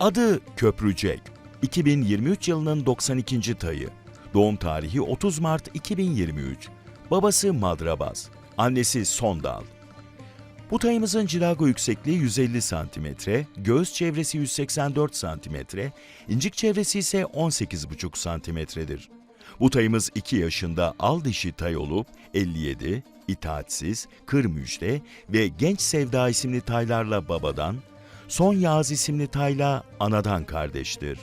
Adı Köprücek. 2023 yılının 92. tayı. Doğum tarihi 30 Mart 2023. Babası Madrabaz. Annesi Sondal. Bu tayımızın cilago yüksekliği 150 cm, göğüs çevresi 184 cm, incik çevresi ise 18,5 cm'dir. Bu tayımız 2 yaşında al dişi tay olup 57, itaatsiz, kır müjde ve genç sevda isimli taylarla babadan, son yağız isimli tayla anadan kardeştir.